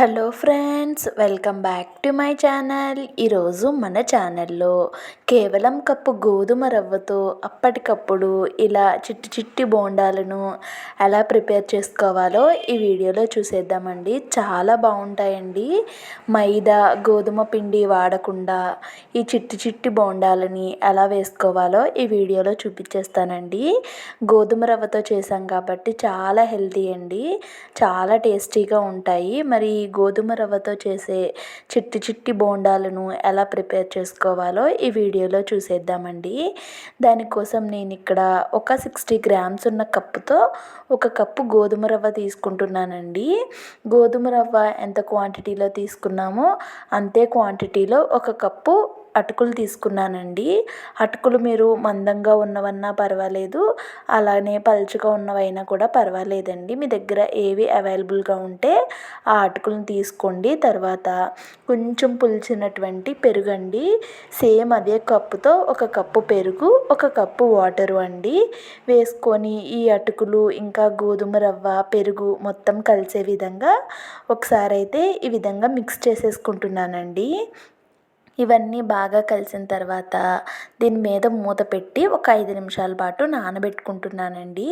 Hello friends welcome back to my channel. ఈరోజు మన ఛానల్లో కేవలం కప్పు గోధుమ రవ్వతో అప్పటికప్పుడు ఇలా చిట్టి చిట్టి బోండాలను ఎలా ప్రిపేర్ చేసుకోవాలో ఈ వీడియోలో చూసేద్దామండి. చాలా బాగుంటాయండి. మైదా గోధుమ పిండి వాడకుండా ఈ చిట్టి చిట్టి బోండాలని ఎలా వేసుకోవాలో ఈ వీడియోలో చూపించేస్తానండి. గోధుమ రవ్వతో చేసాం కాబట్టి చాలా హెల్తీ అండి. చాలా టేస్టీగా ఉంటాయి. మరి గోధుమ రవ్వతో చేసే చిట్టి చిట్టి బోండాలను ఎలా ప్రిపేర్ చేసుకోవాలో ఈ వీడియోలో చూసేద్దామండి. దానికోసం నేను ఇక్కడ ఒక సిక్స్టీ గ్రామ్స్ ఉన్న కప్పుతో ఒక కప్పు గోధుమ రవ్వ తీసుకుంటున్నానండి. గోధుమ రవ్వ ఎంత క్వాంటిటీలో తీసుకున్నామో అంతే క్వాంటిటీలో ఒక కప్పు అటుకులు తీసుకున్నానండి. అటుకులు మీరు మందంగా ఉన్నవన్నా పర్వాలేదు. అలానే పలుచగా ఉన్నవైనా కూడా పర్వాలేదండి. మీ దగ్గర ఏవి అవైలబుల్గా ఉంటే ఆ అటుకులను తీసుకోండి. తర్వాత కొంచెం పులిచినటువంటి పెరుగు అండి సేమ్ అదే కప్పుతో ఒక కప్పు పెరుగు ఒక కప్పు వాటరు అండి. వేసుకొని ఈ అటుకులు ఇంకా గోధుమ రవ్వ పెరుగు మొత్తం కలిసే విధంగా ఒకసారి అయితే ఈ విధంగా మిక్స్ చేసేసుకుంటున్నానండి. ఇవన్నీ బాగా కలిసిన తర్వాత దీని మీద మూత పెట్టి ఒక ఐదు నిమిషాల పాటు నానబెట్టుకుంటున్నానండి.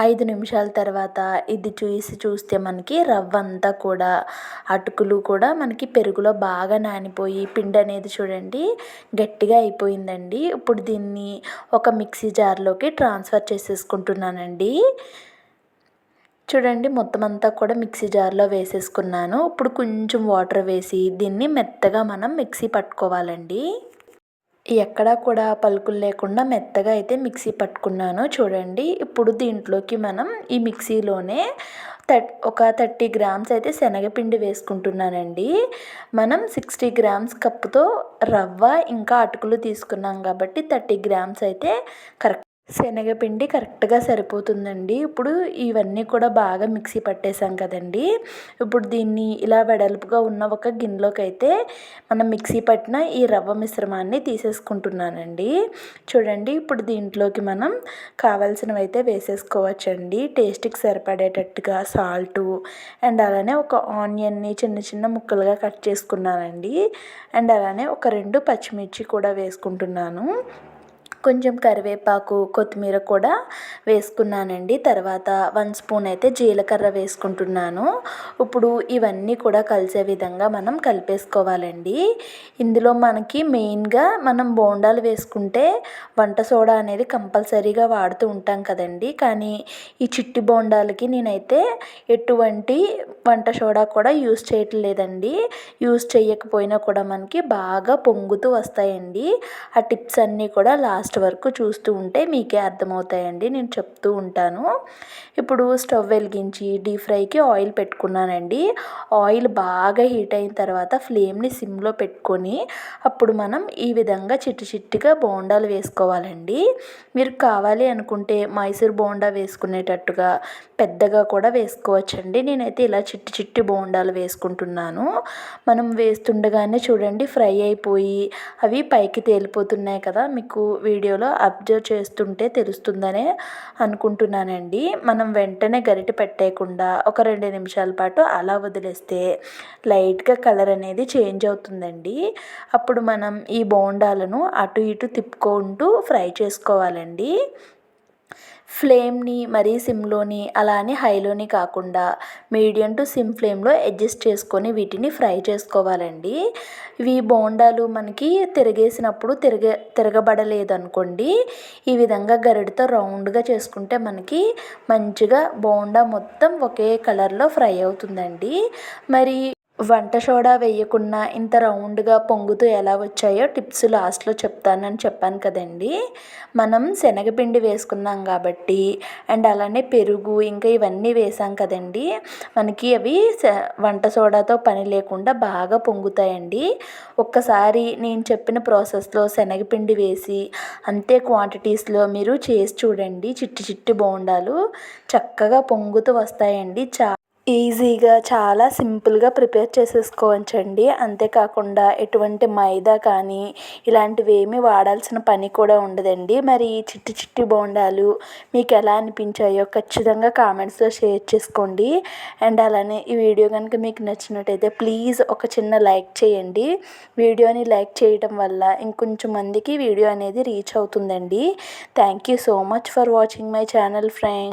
ఐదు నిమిషాల తర్వాత ఇది చూసి చూస్తే మనకి రవ్వ అంతా కూడా అటుకులు కూడా మనకి పెరుగులో బాగా నానిపోయి పిండి అనేది చూడండి గట్టిగా అయిపోయిందండి. ఇప్పుడు దీన్ని ఒక మిక్సీ జార్లోకి ట్రాన్స్ఫర్ చేసేసుకుంటున్నానండి. చూడండి మొత్తం అంతా కూడా మిక్సీ జార్లో వేసేసుకున్నాను. ఇప్పుడు కొంచెం వాటర్ వేసి దీన్ని మెత్తగా మనం మిక్సీ పట్టుకోవాలండి. ఎక్కడా కూడా పలుకులు లేకుండా మెత్తగా అయితే మిక్సీ పట్టుకున్నాను చూడండి. ఇప్పుడు దీంట్లోకి మనం ఈ మిక్సీలోనే థర్ట్ ఒక థర్టీ గ్రామ్స్ అయితే శనగపిండి వేసుకుంటున్నానండి. మనం సిక్స్టీ గ్రామ్స్ కప్పుతో రవ్వ ఇంకా అటుకులు తీసుకున్నాం కాబట్టి థర్టీ గ్రామ్స్ అయితే కరెక్ట్ శనగపిండి కరెక్ట్గా సరిపోతుందండి. ఇప్పుడు ఇవన్నీ కూడా బాగా మిక్సీ పట్టేసాం కదండి. ఇప్పుడు దీన్ని ఇలా వెడల్పుగా ఉన్న ఒక గిన్నెలోకి అయితే మనం మిక్సీ పట్టిన ఈ రవ్వ మిశ్రమాన్ని తీసేసుకుంటున్నానండి. చూడండి ఇప్పుడు దీంట్లోకి మనం కావాల్సినవి అయితే వేసేసుకోవచ్చండి. టేస్ట్కి సరిపడేటట్టుగా సాల్టు అండ్ అలానే ఒక ఆనియన్ని చిన్న చిన్న ముక్కలుగా కట్ చేసుకున్నానండి. అండ్ అలానే ఒక రెండు పచ్చిమిర్చి కూడా వేసుకుంటున్నాను. కొంచెం కరివేపాకు కొత్తిమీర కూడా వేసుకున్నానండి. తర్వాత వన్ స్పూన్ అయితే జీలకర్ర వేసుకుంటున్నాను. ఇప్పుడు ఇవన్నీ కూడా కలిసే విధంగా మనం కలిపేసుకోవాలండి. ఇందులో మనకి మెయిన్గా మనం బోండాలు వేసుకుంటే వంట సోడా అనేది కంపల్సరీగా వాడుతూ ఉంటాం కదండి. కానీ ఈ చిట్టి బోండాలకి నేనైతే ఎటువంటి వంట సోడా కూడా యూస్ చేయట్లేదండి. యూస్ చేయకపోయినా కూడా మనకి బాగా పొంగుతూ వస్తాయండి. ఆ టిప్స్ అన్నీ కూడా లాస్ట్ లాస్ట్ వరకు చూస్తూ ఉంటే మీకే అర్థమవుతాయండి. నేను చెప్తూ ఉంటాను. ఇప్పుడు స్టవ్ వెలిగించి డీప్ ఫ్రైకి ఆయిల్ పెట్టుకున్నానండి. ఆయిల్ బాగా హీట్ అయిన తర్వాత ఫ్లేమ్ని సిమ్లో పెట్టుకొని అప్పుడు మనం ఈ విధంగా చిట్టి చిట్టిగా బోండాలు వేసుకోవాలండి. మీరు కావాలి అనుకుంటే మైసూర్ బోండా వేసుకునేటట్టుగా పెద్దగా కూడా వేసుకోవచ్చండి. నేనైతే ఇలా చిట్టి చిట్టి బోండాలు వేసుకుంటున్నాను. మనం వేస్తుండగానే చూడండి ఫ్రై అయిపోయి అవి పైకి తేలిపోతున్నాయి కదా మీకు వీడియోలో అబ్జర్వ్ చేస్తుంటే తెలుస్తుందనే అనుకుంటున్నానండి. మనం వెంటనే గరిటె పెట్టేయకుండా ఒక రెండు నిమిషాల పాటు అలా వదిలేస్తే లైట్గా కలర్ అనేది చేంజ్ అవుతుందండి. అప్పుడు మనం ఈ బోండాలను అటు ఇటు తిప్పుకుంటూ ఫ్రై చేసుకోవాలండి. ఫ్లేమ్ని మరీ సిమ్లోని అలానే హైలోని కాకుండా మీడియం టు సిమ్ ఫ్లేమ్లో అడ్జస్ట్ చేసుకొని వీటిని ఫ్రై చేసుకోవాలండి. ఇవి బోండాలు మనకి తిరిగేసినప్పుడు తిరగ తిరగబడలేదు అనుకోండి ఈ విధంగా గరిటతో రౌండ్గా చేసుకుంటే మనకి మంచిగా బోండా మొత్తం ఒకే కలర్లో ఫ్రై అవుతుందండి. మరి వంట సోడా వేయకుండా ఇంత రౌండ్గా పొంగుతూ ఎలా వచ్చాయో టిప్స్ లాస్ట్లో చెప్తానని చెప్పాను కదండి. మనం శనగపిండి వేసుకున్నాం కాబట్టి అండ్ అలానే పెరుగు ఇంకా ఇవన్నీ వేసాం కదండి. మనకి అవి వంట సోడాతో పని లేకుండా బాగా పొంగుతాయండి. ఒక్కసారి నేను చెప్పిన ప్రాసెస్లో శనగపిండి వేసి అంతే క్వాంటిటీస్లో మీరు చేసి చూడండి. చిట్టి చిట్టి బోండాలు చక్కగా పొంగుతూ వస్తాయండి. చా ఈజీగా చాలా సింపుల్గా ప్రిపేర్ చేసేసుకోవచ్చండి. అంతేకాకుండా ఎటువంటి మైదా కానీ ఇలాంటివి ఏమీ వాడాల్సిన పని కూడా ఉండదండి. మరి ఈ చిట్టి చిట్టి బోండాలు మీకు ఎలా అనిపించాయో ఖచ్చితంగా కామెంట్స్లో షేర్ చేసుకోండి. అండ్ అలానే ఈ వీడియో కనుక మీకు నచ్చినట్టయితే ప్లీజ్ ఒక చిన్న లైక్ చేయండి. వీడియోని లైక్ చేయడం వల్ల ఇంకొంచెం మందికి వీడియో అనేది రీచ్ అవుతుందండి. Thank you so much for watching my channel friend